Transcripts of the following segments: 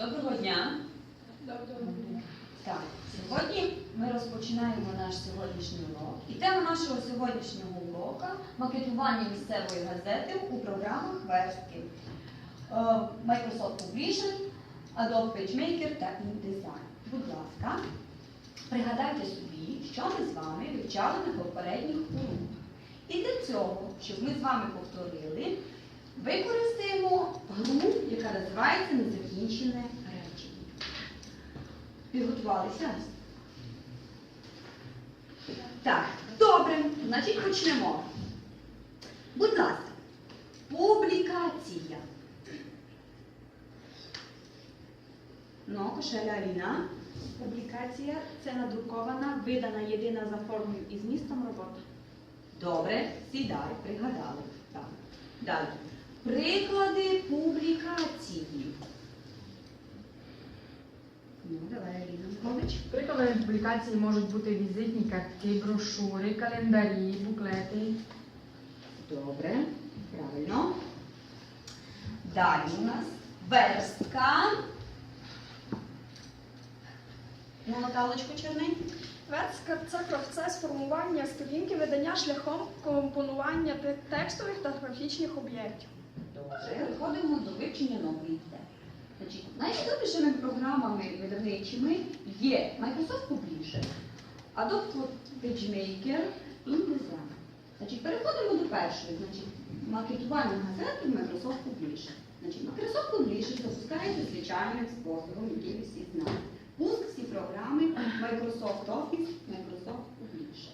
Доброго дня. Так, сьогодні ми розпочинаємо наш сьогоднішній урок. І тема нашого сьогоднішнього уроку макетування місцевої газети у програмах верстки Е, Microsoft Publishing, Adobe PageMaker та InDesign. Будь ласка, пригадайте собі, що ми з вами вивчали на попередніх уроках. І для цього, щоб ми з вами повторили, використаємо гру, яка називається Незакінчене речення. Підготувалися? Так, добре, значить почнемо. Будь ласка, публікація. Ну, кошеля Аліна. Публікація це надрукована, видана єдина за формою і змістом робота. Добре, сідай, пригадали. Так. Далі. Приклади публікації. Ну, давай, Аліна Михайлович. Прикладами публікації можуть бути візитні картки, брошури, календарі, буклети. Добре, правильно. Далі у нас верстка. Ну, Наталочку Черний. Верстка це процес формування сторінки видання шляхом компонування текстових та графічних об'єктів. Переходимо до вивчення нової. Значить, найвідомішими програмами видавничими є Microsoft Publisher, Adobe PageMaker і InDesign. Переходимо до першої, значить, макетування газети в Microsoft Publisher. Значить, Microsoft Publisher запускається звичайним способом, який ви всі знаєте. Пуск всі програми Microsoft Office, Microsoft Publisher.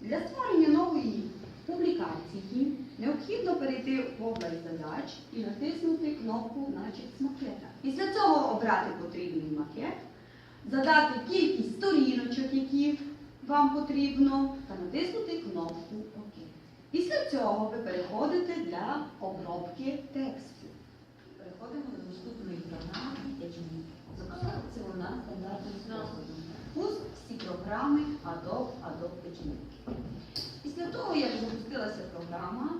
Для створення нової публікації необхідно перейти в область задач і натиснути кнопку Начать з макета. Після цього обрати потрібний макет, задати кількість сторіночок, які вам потрібно, та натиснути кнопку ОК. Після цього ви переходите для обробки тексту. Переходимо до наступної програми Edgemate. Запускається вона стандартним способом. Пуск всі програми Adobe, Adobe Edgemate. Після того, як запустилася програма,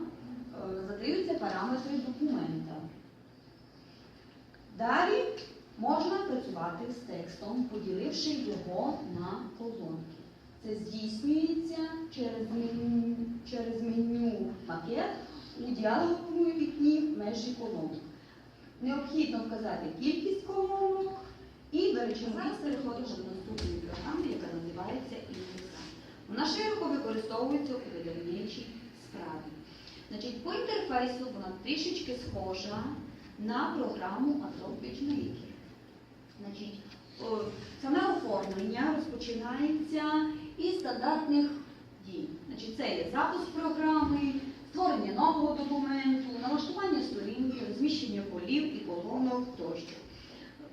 задаються параметри документа. Далі можна працювати з текстом, поділивши його на колонки. Це здійснюється через меню, через меню макет у діалоговому вікні межі колонок. Необхідно вказати кількість колонок і беречемо зараз переходимо до наступної програми, яка називається InDesign. Вона широко використовується у видавничій справі. Значить, по інтерфейсу вона трішечки схожа на програму Adobe PageMaker. Значить, саме оформлення розпочинається із стандартних дій. Значить, це є запуск програми, створення нового документу, налаштування сторінки, розміщення полів і колонок тощо.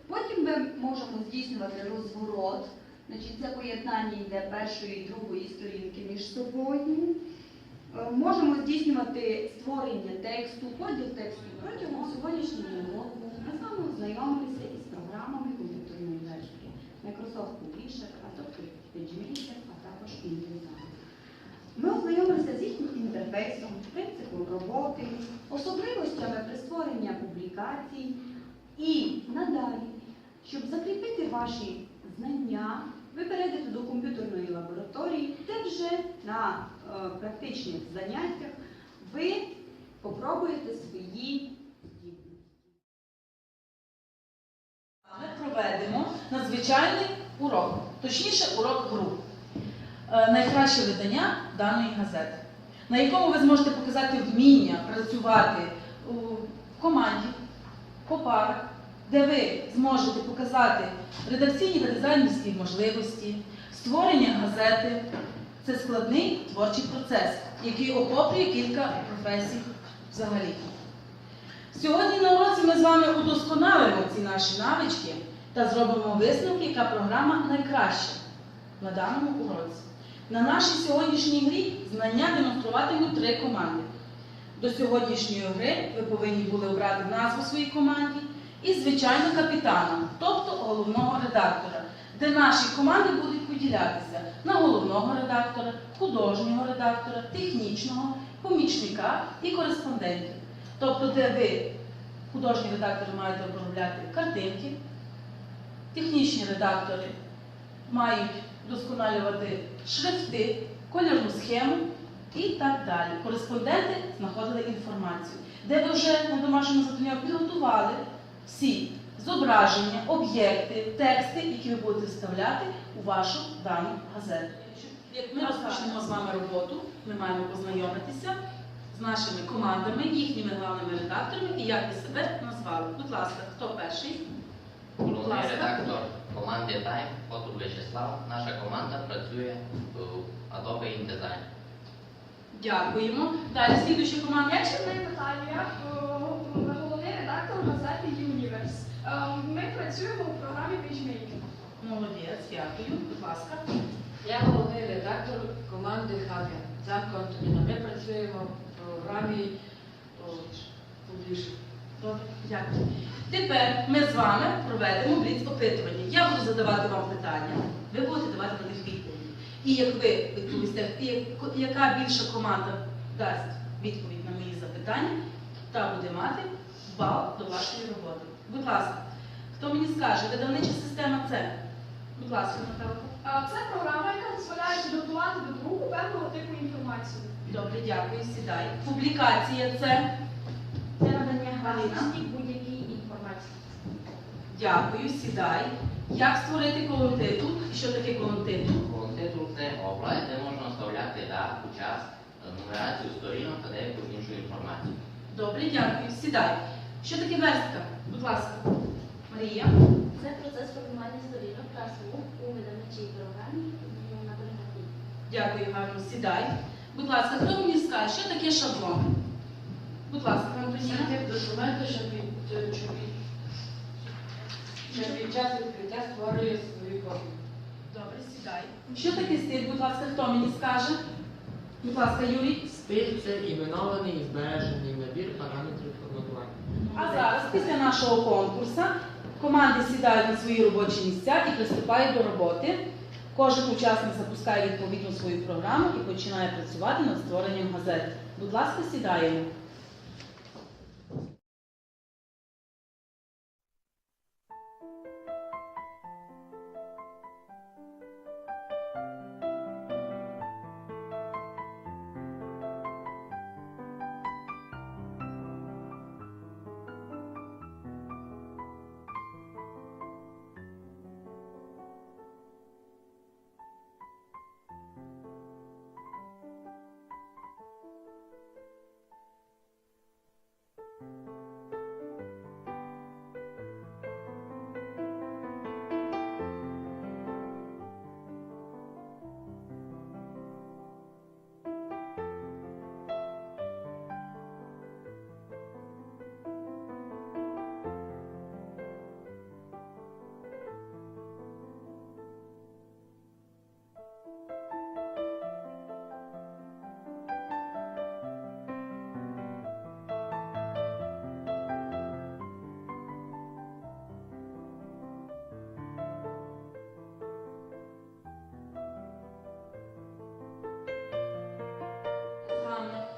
Потім ми можемо здійснювати розворот. Значить, це поєднання йде першої і другої сторінки між собою. Е, Можемо здійснювати створення тексту, поділ тексту протягом сьогоднішнього уроку. Ми з вами ознайомилися із програмами комп'ютерної верстки Microsoft Publisher, Adobe PageMaker, а також InDesign. Ми ознайомилися з їхнім інтерфейсом, принципом роботи, особливостями при створенні публікацій і надалі, щоб закріпити ваші знання, ви перейдете до комп'ютерної лабораторії, де вже на е, практичних заняттях ви попробуєте свої здібності. Ми проведемо надзвичайний урок, точніше урок груп. Е, Найкраще видання даної газети, на якому ви зможете показати вміння працювати у команді, по парах, де ви зможете показати редакційні та дизайнерські можливості, створення газети. Це складний творчий процес, який охоплює кілька професій взагалі. Сьогодні на уроці ми з вами удосконалимо ці наші навички та зробимо висновки, яка програма найкраща на даному уроці. На нашій сьогоднішній грі знання демонструватимуть три команди. До сьогоднішньої гри ви повинні були обрати назву своїй команді і, звичайно, капітана, тобто головного редактора, де наші команди будуть поділятися на головного редактора, художнього редактора, технічного, помічника і кореспондентів. Тобто, де ви, художній редактор, маєте обробляти картинки, технічні редактори мають вдосконалювати шрифти, кольорну схему і так далі. Кореспонденти знаходили інформацію, де ви вже на домашньому завданні підготували всі зображення, об'єкти, тексти, які ви будете вставляти у вашу дану газету. Як ми розпочнемо з вами роботу, ми маємо познайомитися з нашими командами, їхніми главними редакторами і як ви себе назвали. Будь ласка, хто перший? Головний редактор команди Time, Котов Вячеслав. Наша команда працює в Adobe InDesign. Дякуємо. Далі слідуюча команда. Я Черний Наталія, е, головний редактор газети Ми працюємо у програмі PageMaker. Молодець, дякую. Будь ласка. Я головний редактор команди Антоніна. Ми працюємо в програмі Publish. Добре, дякую. Тепер ми з вами проведемо бліц опитування. Я буду задавати вам питання, ви будете давати на них відповіді. І як ви відповісте, і яка більша команда дасть відповідь на мої запитання, та буде мати бал до вашої роботи. Будь ласка, хто мені скаже, видавнича система це? Будь ласка, Наталка. Це програма, яка дозволяє підготувати до друку певного типу інформації. Добре, дякую, сідай. Публікація це. Це надання Галина. будь-якій інформації. Дякую, сідай. Як створити колонтитул? І що таке колонтитул? Титул це область, де можна вставляти дату, час, нумерацію сторінок та деяку іншу інформацію. Добре, дякую. Сідай. Що таке верстка? Будь ласка, Марія. Це процес формування сторінок та слуг у видавничій програмі на бригаді. Дякую, гарно. Сідай. Будь ласка, хто мені скаже, що таке шаблон? Будь ласка. Це тип документу, що під, що під, що під час відкриття створює свої копії. Добре, сідай. Що таке стиль? Будь ласка, хто мені скаже? Будь ласка, Юрій. Стиль це іменований і збережений набір параметрів. А зараз, після нашого конкурсу, команди сідають на свої робочі місця і приступають до роботи. Кожен учасник запускає відповідну свою програму і починає працювати над створенням газет. Будь ласка, сідаємо.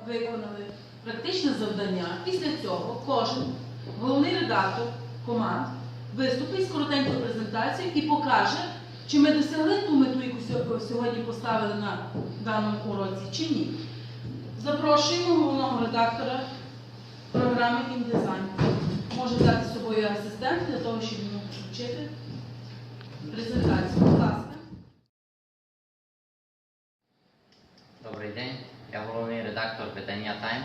Виконали практичне завдання. Після цього кожен головний редактор команд виступить з коротенькою презентацією і покаже, чи ми досягли ту мету, яку сьогодні поставили на даному уроці, чи ні. Запрошуємо головного редактора програми InDesign. Може взяти з собою асистент для того, щоб йому вчити презентацію. Будь ласка. Добрий день, я головний редактор видання Time.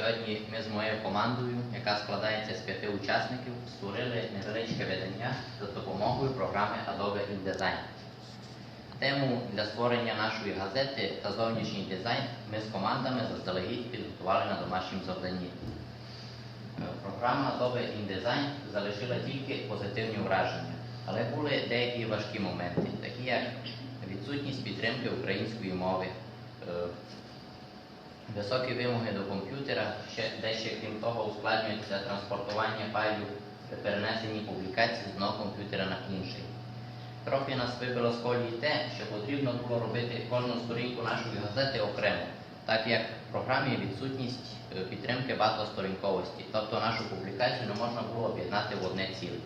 Сьогодні ми з моєю командою, яка складається з п'яти учасників, створили невеличке видання за допомогою програми Adobe InDesign. Тему для створення нашої газети та зовнішній дизайн ми з командами заздалегідь підготували на домашньому завданні. Е, Програма Adobe InDesign залишила тільки позитивні враження, але були деякі важкі моменти, такі як відсутність підтримки української мови, е, високі вимоги до комп'ютера, ще, де ще крім того ускладнюється транспортування файлів при перенесенні публікацій з одного комп'ютера на інший. Трохи нас вибило з колії те, що потрібно було робити кожну сторінку нашої газети окремо, так як в програмі відсутність е, підтримки багатосторінковості, тобто нашу публікацію не можна було об'єднати в одне ціле.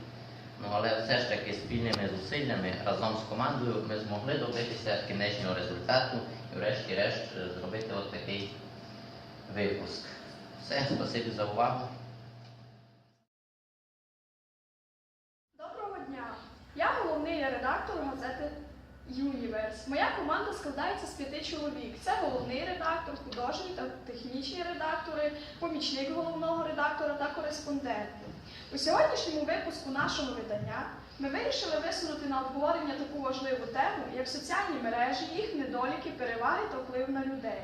Ну але все ж таки спільними зусиллями разом з командою ми змогли добитися кінечного результату і врешті-решт е, зробити от такий випуск. Все, спасибі за увагу. Доброго дня! Я головний редактор газети Юніверс. Моя команда складається з п'яти чоловік. Це головний редактор, художній та технічні редактори, помічник головного редактора та кореспонденти. У сьогоднішньому випуску нашого видання ми вирішили висунути на обговорення таку важливу тему, як соціальні мережі, їх недоліки, переваги та вплив на людей.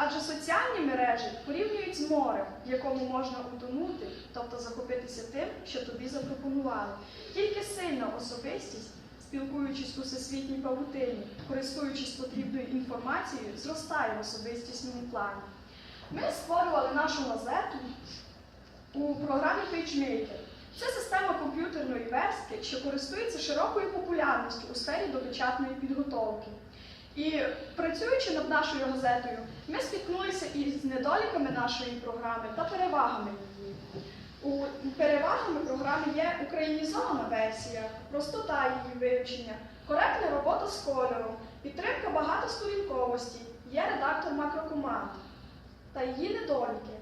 Адже соціальні мережі порівнюють з морем, в якому можна утонути, тобто захопитися тим, що тобі запропонували. Тільки сильна особистість, спілкуючись у всесвітній павутині, користуючись потрібною інформацією, зростає в особистісному плані. Ми створювали нашу газету у програмі PageMaker. Це система комп'ютерної верстки, що користується широкою популярністю у сфері допечатної підготовки. І працюючи над нашою газетою, ми спіткнулися із недоліками нашої програми та перевагами її. У перевагами програми є українізована версія, простота її вивчення, коректна робота з кольором, підтримка багатосторінковості, є редактор макрокоманд та її недоліки,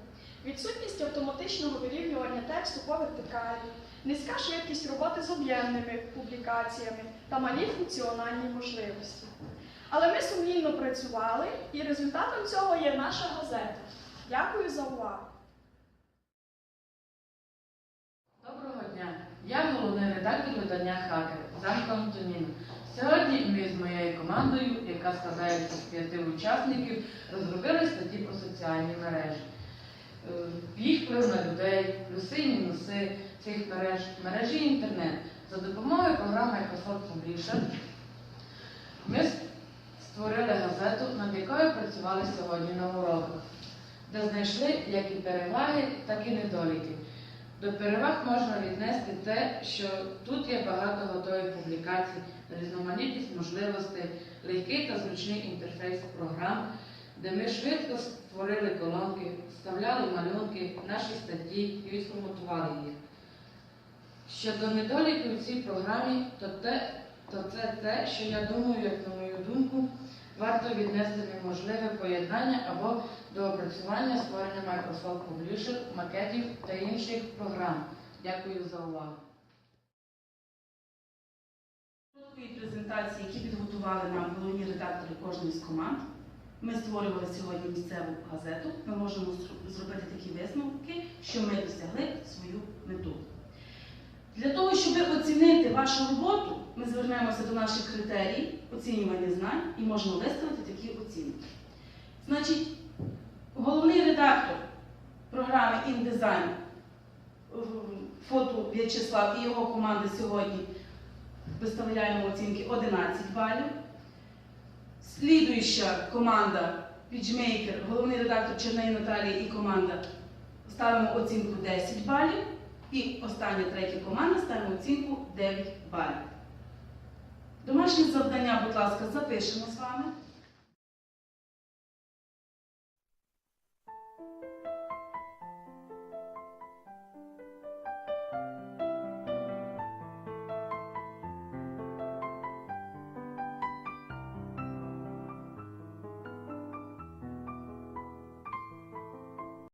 відсутність автоматичного вирівнювання тексту по вертикалі, низька швидкість роботи з об'ємними публікаціями та малі функціональні можливості. Але ми сумлінно працювали, і результатом цього є наша газета. Дякую за увагу. Доброго дня! Я головний редактор видання Хакер Занко Антоніна. Сьогодні ми з моєю командою, яка складається з п'яти учасників, розробили статті про соціальні мережі. Е, Їх вплив на людей, плюси і мінуси цих мереж, мережі інтернет. За допомогою програми Microsoft Publisher ми створили газету, над якою працювали сьогодні на уроках, де знайшли як і переваги, так і недоліки. До переваг можна віднести те, що тут є багато готових публікацій, різноманітність можливостей, легкий та зручний інтерфейс програм, де ми швидко створили колонки, вставляли малюнки, наші статті і відформатували їх. Щодо недоліків у цій програмі, то, те, то це те, що я думаю, як на мою думку, варто віднести неможливе поєднання або доопрацювання створення Microsoft Publisher, макетів та інших програм. Дякую за увагу. Короткої презентації, які підготували нам головні редактори кожної з команд. Ми створювали сьогодні місцеву газету. Ми можемо зробити такі висновки, що ми досягли свою мету. Для того, щоб оцінити вашу роботу, ми звернемося до наших критерій оцінювання знань і можемо виставити такі оцінки. Значить, головний редактор програми InDesign е, фото В'ячеслав і його команда сьогодні виставляємо оцінки 11 балів. Слідуюча команда PageMaker, головний редактор Черней Наталія і команда ставимо оцінку 10 балів. І остання третя команда ставимо оцінку 9 балів. Домашнє завдання, будь ласка, запишемо з вами.